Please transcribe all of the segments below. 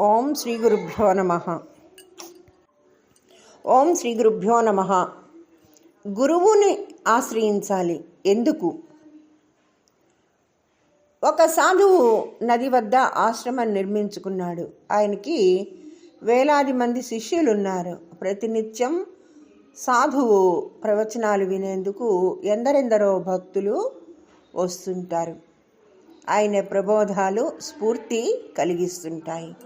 ఓం శ్రీ గురుభ్యో నమ. ఓం శ్రీ గురుభ్యో నమ. గురువుని ఆశ్రయించాలి. ఎందుకు? ఒక సాధువు నది వద్ద ఆశ్రమం నిర్మించుకున్నాడు. ఆయనకి వేలాది మంది శిష్యులు ఉన్నారు ప్రతినిత్యం సాధువు ప్రవచనాలు వినేందుకు ఎందరెందరో భక్తులు వస్తుంటారు. ఆయన ప్రబోధాలు స్ఫూర్తి కలిగిస్తుంటాయి.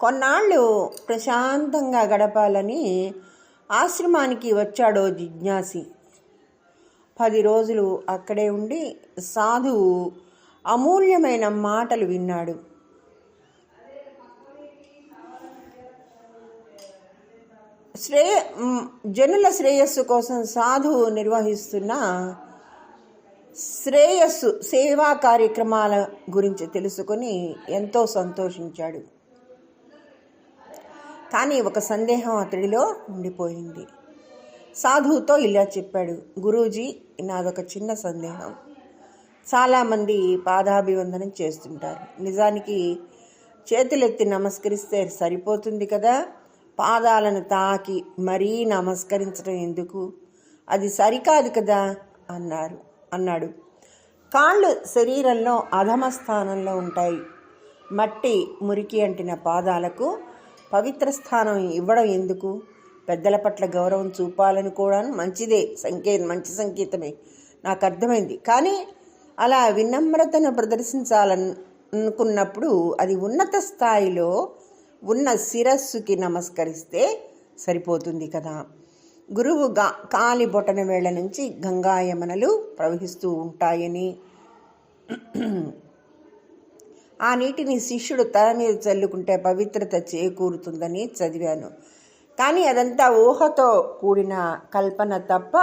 కొన్నాళ్ళు ప్రశాంతంగా గడపాలని ఆశ్రమానికి వచ్చాడో జిజ్ఞాసి. పది రోజులు అక్కడే ఉండి సాధువు అమూల్యమైన మాటలు విన్నాడు. శ్రేయ జనుల శ్రేయస్సు కోసం సాధువు నిర్వహిస్తున్న శ్రేయస్సు సేవా కార్యక్రమాల గురించి తెలుసుకొని ఎంతో సంతోషించాడు. కానీ ఒక సందేహం అతడిలో ఉండిపోయింది. సాధువుతో ఇలా చెప్పాడు గురూజీ నాదొక చిన్న సందేహం. చాలామంది పాదాభివందనం చేస్తుంటారు. నిజానికి చేతులెత్తి నమస్కరిస్తే సరిపోతుంది కదా? పాదాలను తాకి మరీ నమస్కరించడం ఎందుకు? అది సరికాదు కదా? అన్నారు అన్నాడు. కాళ్ళు శరీరంలో అధమ స్థానంలో ఉంటాయి. మట్టి మురికి అంటిన పాదాలకు పవిత్ర స్థానం ఇవ్వడం ఎందుకు? పెద్దల పట్ల గౌరవం చూపాలని కూడా మంచిదే. సంకే మంచి సంకేతమే. నాకు అర్థమైంది. కానీ అలా వినమ్రతను ప్రదర్శించాలని అనుకున్నప్పుడు అది ఉన్నత స్థాయిలో ఉన్న శిరస్సుకి నమస్కరిస్తే సరిపోతుంది కదా. గురువు గా కాలి బొటన వేళ నుంచి గంగాయమనలు ప్రవహిస్తూ ఉంటాయని ఆ నీటిని శిష్యుడు తల మీద చల్లుకుంటే పవిత్రత చేకూరుతుందని చదివాను. కానీ అదంతా ఊహతో కూడిన కల్పన తప్ప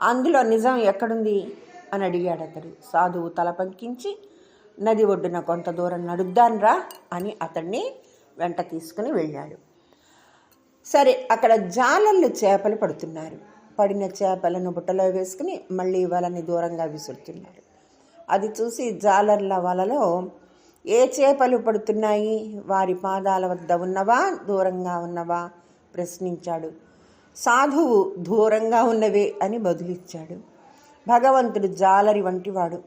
అందులో నిజం ఎక్కడుంది అని అడిగాడు అతడు. సాధువు తల పంకించి నది ఒడ్డున కొంత దూరం నడుద్దాన్రా అని అతన్ని వెంట తీసుకుని వెళ్ళాడు. సరే అక్కడ జాలర్లు చేపలు పడుతున్నారు. పడిన చేపలను బుట్టలో వేసుకుని మళ్ళీ వలని దూరంగా విసురుతున్నారు. అది చూసి జాలర్ల వలలో ఏ చేపలు పడుతున్నాయి? వారి పాదాల వద్ద ఉన్నవా? దూరంగా ఉన్నవా? ప్రశ్నించాడు. సాధువు దూరంగా ఉన్నవే అని బదులిచ్చాడు. భగవంతుడు జాలరి వంటివాడు.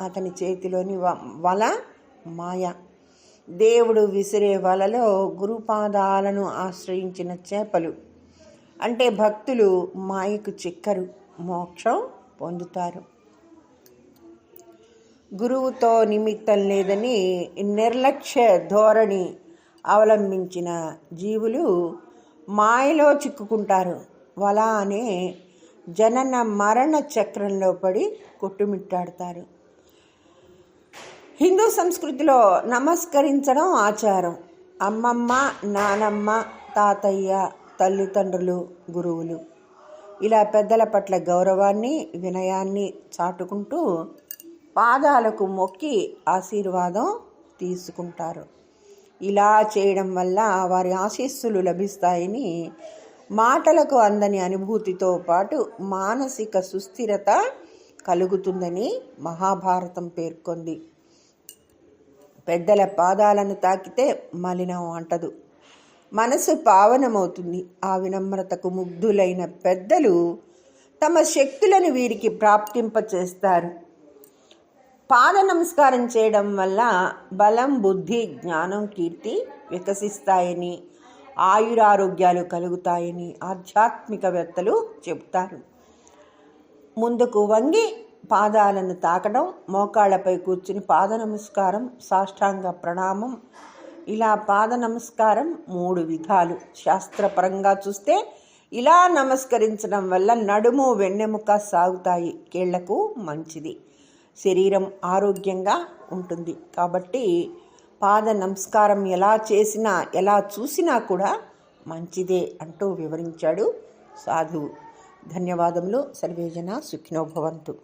అతని చేతిలోని వ- వల మాయ. దేవుడు విసిరే వలలో గురుపాదాలను ఆశ్రయించిన చేపలు. అంటే భక్తులు మాయకు చిక్కరు మోక్షం పొందుతారు. గురువుతో నిమిత్తం లేదని నిర్లక్ష్య ధోరణి అవలంబించిన జీవులు మాయలో చిక్కుకుంటారు. వలా అనే జనన మరణ చక్రంలో పడి కొట్టుమిట్టాడతారు. హిందూ సంస్కృతిలో నమస్కరించడం ఆచారం. అమ్మమ్మ నానమ్మ తాతయ్య తల్లిదండ్రులు గురువులు ఇలా పెద్దల పట్ల గౌరవాన్ని వినయాన్ని చాటుకుంటూ పాదాలకు మొక్కి ఆశీర్వాదం తీసుకుంటారు. ఇలా చేయడం వల్ల వారి ఆశీస్సులు లభిస్తాయని మాటలకు అందని అనుభూతితో పాటు మానసిక సుస్థిరత కలుగుతుందని మహాభారతం పేర్కొంది. పెద్దల పాదాలను తాకితే మలినం అంటదు. మనసు పావనమవుతుంది. ఆ వినమ్రతకు ముగ్ధులైన పెద్దలు తమ శక్తులను వీరికి ప్రాప్తింపచేస్తారు. పాద నమస్కారం చేయడం వల్ల బలం బుద్ధి జ్ఞానం కీర్తి వికసిస్తాయని ఆయురారోగ్యాలు కలుగుతాయని ఆధ్యాత్మికవేత్తలు చెబుతారు. ముందుకు వంగి పాదాలను తాకడం మోకాళ్ళపై కూర్చుని పాద నమస్కారం సాష్టాంగ ప్రణామం ఇలా పాద నమస్కారం మూడు విధాలు. శాస్త్రపరంగా చూస్తే ఇలా నమస్కరించడం వల్ల నడుము వెన్నెముక సాగుతాయి. కీళ్ళకు మంచిది. శరీరం ఆరోగ్యంగా ఉంటుంది. కాబట్టి పాద నమస్కారం ఎలా చేసినా ఎలా చూసినా కూడా మంచిదే అంటూ వివరించాడు సాధువు. ధన్యవాదములు. సర్వేజన సుఖినోభవంతు